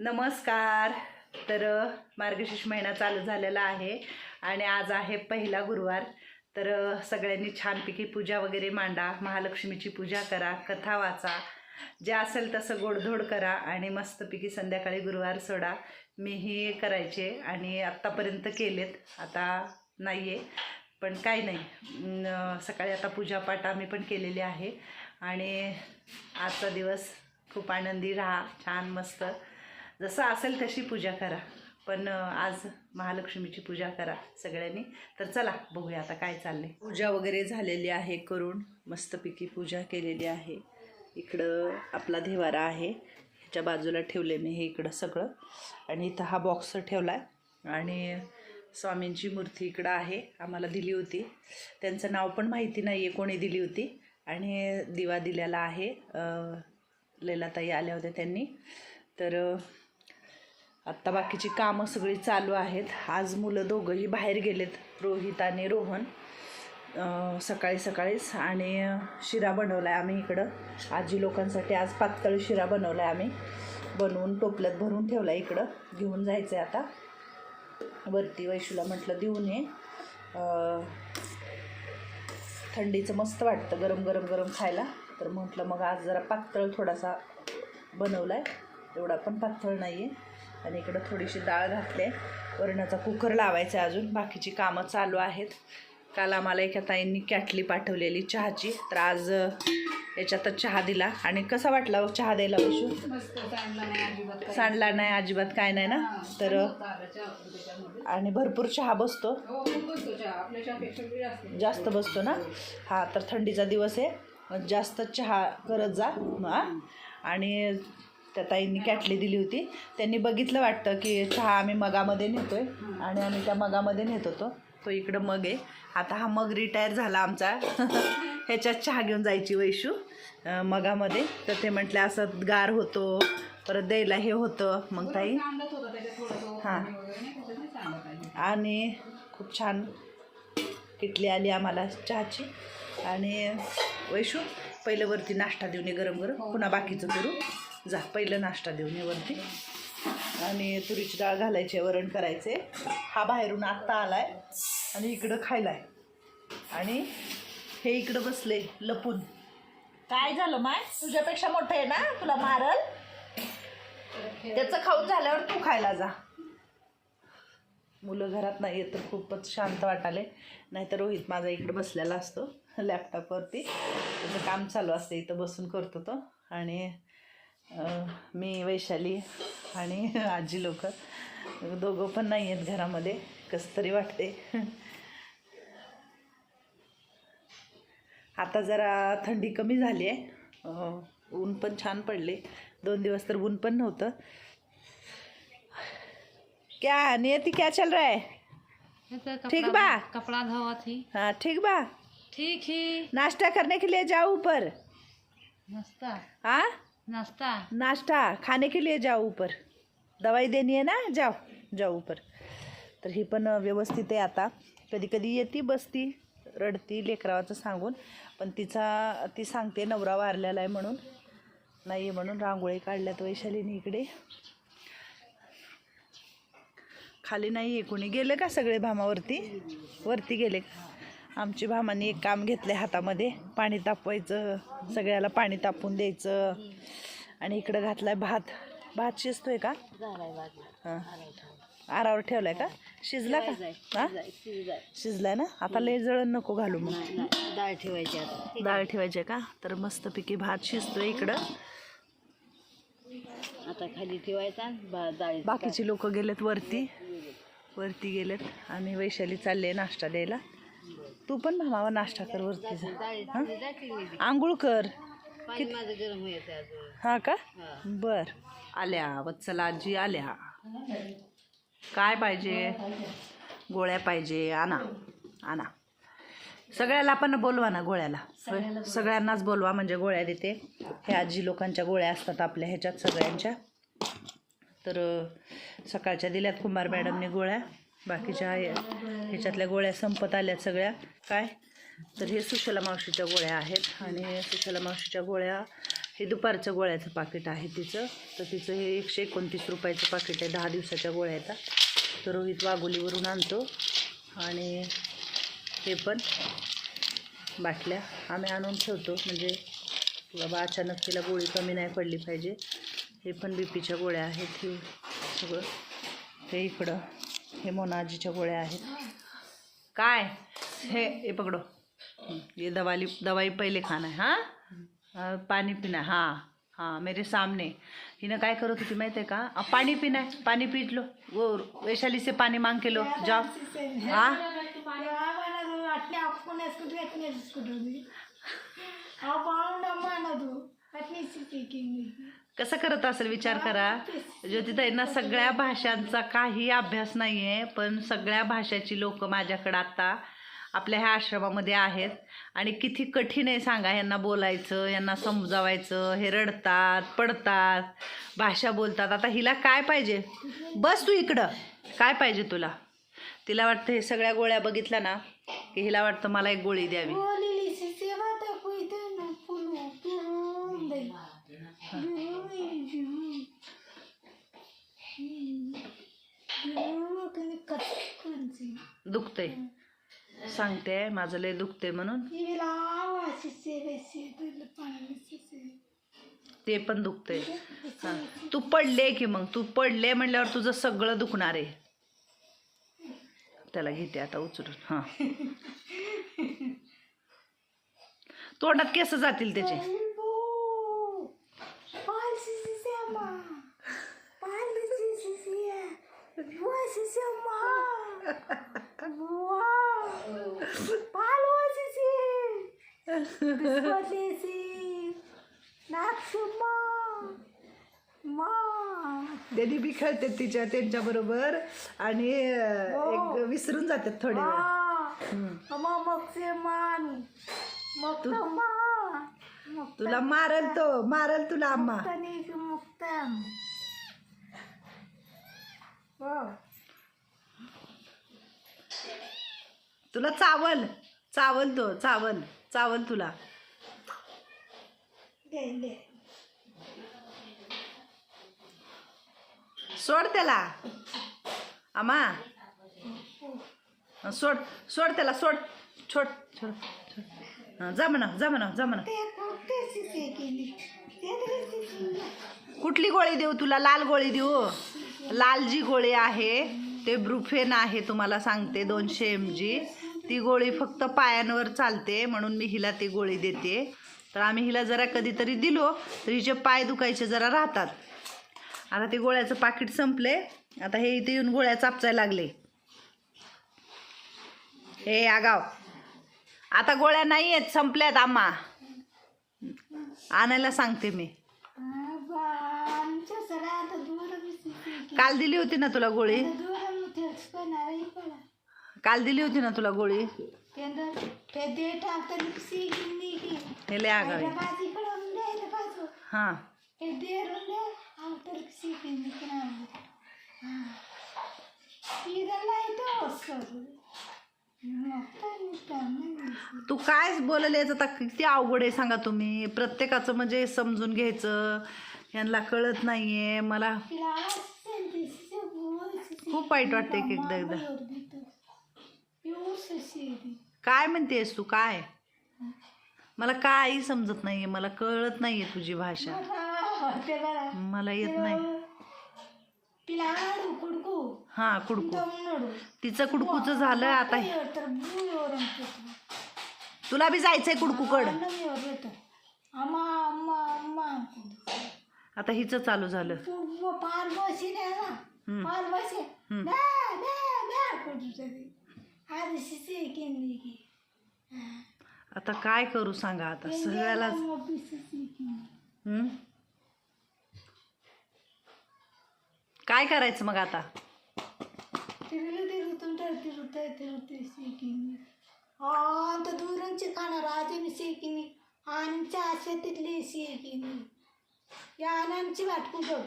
नमस्कार. तर मार्गशीर्ष महिना चालू झालेला आहे आणि आज आहे पहिला गुरुवार. तर सगळ्यांनी छानपैकी पूजा वगैरे मांडा महालक्ष्मीची पूजा करा कथा वाचा. जे असेल तसं गोडधोड करा आणि मस्तपैकी संध्याकाळी गुरुवार सोडा. मीही करायचे आणि आत्तापर्यंत केलेत. आता नाही आहे पण काही नाही. सकाळी आता पूजापाठ आम्ही पण केलेली आहे. आणि आजचा दिवस खूप आनंदी राहा छान मस्त. जसं असेल तशी पूजा करा. पण आज महालक्ष्मीची पूजा करा सगळ्यांनी. तर चला बघूया आता काय चालले पूजा वगैरे झालेली आहे करून. मस्तपैकी पूजा केलेली आहे. इकडं आपला देवारा आहे. ह्याच्या बाजूला ठेवले मी हे इकडं सगळं. आणि इथं हा बॉक्स ठेवला आहे आणि स्वामींची मूर्ती इकडं आहे. आम्हाला दिली होती. त्यांचं नाव पण माहिती नाही आहे कोणी दिली होती. आणि दिवा दिलेला आहे. लैलाताई आल्या होत्या त्यांनी. तर आत्ता बाकीची कामं सगळी चालू आहेत. आज मुलं दोघंही बाहेर गेलेत रोहित आणि रोहन. सकाळी सकाळीच आणि शिरा बनवला आहे आम्ही इकडं. आजी लोकांसाठी आज पातळ शिरा बनवला आहे आम्ही. बनवून टोपल्यात भरून ठेवला आहे इकडं. घेऊन जायचं आहे आता. वरती वैशूला म्हटलं देऊन ये. थंडीचं मस्त वाटतं गरम गरम गरम खायला. तर म्हटलं मग आज जरा पातळ थोडासा बनवला आहे एवढा पण पातळ नाही आहे आणि इकडं थोडीशी डाळ घातली आहे. वरणाचा कुकर लावायचा आहे अजून. बाकीची कामं चालू आहेत. काल आम्हाला एका ताईंनी कॅटली पाठवलेली चहाची. तर आज याच्यातच चहा दिला. आणि कसा वाटला हो चहा द्यायला वैशू सांडला नाही अजिबात काय नाही ना? तर आणि भरपूर चहा बसतो. जास्त बसतो ना? हा तर थंडीचा दिवस आहे. जास्त चहा करत जा. आणि त्या ताईंनी कॅटली दिली होती. त्यांनी बघितलं वाटतं की चहा आम्ही मगामध्ये नेतोय आणि आम्ही त्या मगामध्ये नेत होतो. तो इकडं मग आहे. आता हा मग रिटायर झाला आमचा. ह्याच्यात चहा घेऊन जायची वैशू अं, मगामध्ये. तर ते म्हटलं असं गार होतो परत द्यायला हे होतं. मग ताई हा. आणि खूप छान किटली आली आम्हाला चहाची. आणि वैशू पहिलं वरती नाश्ता देऊन गरम गरम पुन्हा बाकीचं करू. जा पहिलं नाश्ता देऊन ये वरती. आणि तुरीची डाळ घालायची वरण करायचे. हा बाहेरून आत्ता आला आहे आणि इकडं खायला आहे आणि हे इकडं बसले लपून. काय झालं माय? तुझ्यापेक्षा मोठं आहे ना तुला मारल? त्याचं खाऊन झाल्यावर तू खायला जा. मुलं घरात नाही आहेत तर खूपच शांत वाटाले. नाहीतर रोहित माझा इकडे बसलेला असतो लॅपटॉपवरती त्याचं काम चालू असतं इथं बसून करतो तो. आणि मी वैशाली आणि आजी लोक. दोघं पण नाही आहेत घरामध्ये. कसं तरी वाटते आता जरा थंडी कमी झाली आहे ऊन पण छान पडले. दोन दिवस तर ऊन पण नव्हतं. क्या? नियति क्या चल रहा है? ठीक बा? कपड़ा धोआ थी। हाँ ठीक बा? ठीक ही। नाश्ता करने के लिए जाओ ऊपर। नाश्ता? हाँ? नाश्ता. नाश्ता. खाने के लिए जाओ ऊपर. दवाई देनी आहे ना? जाओ. जाओ ऊपर. तर ही पण व्यवस्थित आहे आता. कधी कधी येते बसती रडती लेकरावाचं सांगून. पण तिचा ती सांगते नवरा वारलेला आहे म्हणून. नाही आहे म्हणून रांगोळी काढल्यात वैशालीने इकडे. खाली नाही आहे कोणी. गेले का सगळे भामावरती? वरती गेले का? आमची भामाने एक काम घेतलं हातामध्ये. पाणी तापवायचं सगळ्याला पाणी तापवून द्यायचं. आणि इकडं घातलाय भात. भात शिजतोय का? हां. आरावर ठेवलाय का? शिजला का? हा? शिजलाय ना? आता लय जळण नको घालू मग. डाळ ठेवायची आता. डाळ ठेवायची का? तर मस्तपैकी भात शिजतोय इकडं. आता खाली ठेवायचा डाळी बाकीची लोक गेलेत वरती. वरती गेलेत. आणि वैशाली चालले नाश्ता द्यायला. तू पण मामावा नाश्ता कर वरती जा. हं? आंघोळ कर. हा का? बर. आल्या वत्सला आजी आल्या. काय पाहिजे? गोळ्या पाहिजे आणा आणा. सगळ्याला पण बोलवा ना गोळ्याला? सगळ्यांनाच बोलवा म्हणजे गोळ्या देते. हे आजी लोकांच्या गोळ्या असतात आपल्या ह्याच्यात सगळ्यांच्या. तर सकाळच्या दिल्यात कुंभार मॅडमने गोळ्या. बाकीच्या ह्याच्यातल्या गोळ्या संपत आल्यात सगळ्या. काय? तर हे सुशला मावशीच्या गोळ्या आहेत आणि सुशला मावशीच्या गोळ्या हे दुपारचं गोळ्याचं पाकिट आहे तिचं. तर तिचं हे एकशे एकोणतीस रुपयाचं पाकिट आहे दहा दिवसाच्या गोळ्या येतात तर रोहित वाघोलीवरून आणतो. आणि हे पण बाटल्या आम्ही आणून ठेवतो. म्हणजे बाबा अचानक तिला गोळी कमी नाही पडली पाहिजे. हे पण बी पीच्या गोळ्या आहेत. हे सगळं. हे इकडं. हे मोना आजीच्या गोळ्या आहेत. काय? हे हे पकडो. हे ये दवाली दवाई पहिले खाना है? हाँ पिणं हां हां मेरे सामने. हिनं काय करत होती माहिती आहे का पाणी पिणं पाणी है पानी पीट लो वो वैशाली से मांग के लो जाओ हाँ. कसं करत असेल विचार करा. ज्योतिताईंना सगळ्या भाषांचा काही अभ्यास नाही आहे पण सगळ्या भाषाची लोक माझ्याकडं आत्ता आपल्या ह्या आश्रमामध्ये आहेत. आणि किती कठीण आहे सांगा यांना बोलायचं यांना समजावायचं हे रडतात पडतात भाषा बोलतात. आता हिला काय पाहिजे? बस तू इकडं. काय पाहिजे तुला? तिला वाटतं हे सगळ्या गोळ्या बघितल्या ना की हिला वाटतं मला एक गोळी द्यावी. सांगते माझं लय दुखते म्हणून. ते पण दुखतंय. हां. तू पडले की मग तू पडले म्हणल्यावर तुझं सगळं दुखणार आहे. त्याला घेते आता उचलून हां. तोंडात केस जातील त्याचे. त्यांनी बी खेळते तिच्या त्यांच्या बरोबर. आणि अं, एक विसरून जातात थोडे वेळ. तुला मारल तो मारल तुला आम्हा. तुला चावल चावल तो चावल. चावल तुला. सोड त्याला. आमा सोड सोड त्याला सोड. छोड छोड छोड जा म्हणा जा म्हणा जा म्हणा. कुठली गोळी देऊ तुला? लाल गोळी देऊ. लाल जी गोळी आहे ते ब्रुफेन आहे तुम्हाला सांगते दोनशे एम जी ती गोळी फक्त पायांवर चालते म्हणून मी हिला ती गोळी देते. तर आम्ही हिला जरा कधीतरी दिलो तर हिचे पाय दुखायचे जरा राहतात. आता ते गोळ्याचं पाकिट संपले. आता हे इथे येऊन गोळ्या चापचायला लागले. हे आगाव आता गोळ्या नाही आहेत संपल्यात आम्हा. आणायला सांगते मी. काल दिली होती ना तुला गोळी? काल दिली होती ना तुला गोळी? हे लय आगाव. हां. तू काय बोलायला याचं आता किती अवघड आहे सांगा तुम्ही. प्रत्येकाचं म्हणजे समजून घ्यायचं. यांना कळत नाहीये. मला खूप वाईट वाटतं एक एकदा एकदा. काय म्हणतेस तू? काय? मला काही समजत नाहीये. मला कळत नाहीये तुझी भाषा. मला येत नाही. हा कुडकू. तिचं कुडकूच झालं आता तुला बी जायचंय कुडकूकड. आता हिच चालू झालं. पार बसी पार आहे आता काय करू सांगा आता? सगळ्यालाच काय करायचं मग आता? तिकडे तिरुतून तिरुता सेकिनी अंत दूरचे सेकिनी या आनंदची वाट बघ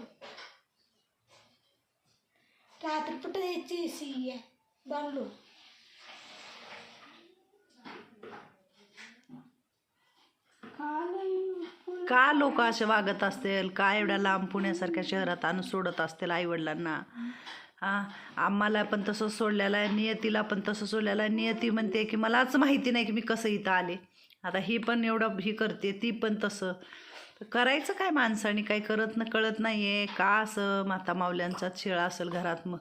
रात्रपट यायची सी बनलो का लोक असे वागत असतील? का एवढ्या लांब पुण्यासारख्या शहरात आणून सोडत असतील आईवडिलांना? हां आम्हाला पण तसं सोडलेलं आहे. नियतीला पण तसं सोडलेलं आहे. नियती म्हणते की मलाच माहिती नाही की मी कसं इथं आले. आता ही पण एवढं ही करते ती पण तसं. करायचं काय माणसाने? काही करत न कळत नाही आहे का असं माता मावल्यांचा शिळा असेल घरात मग?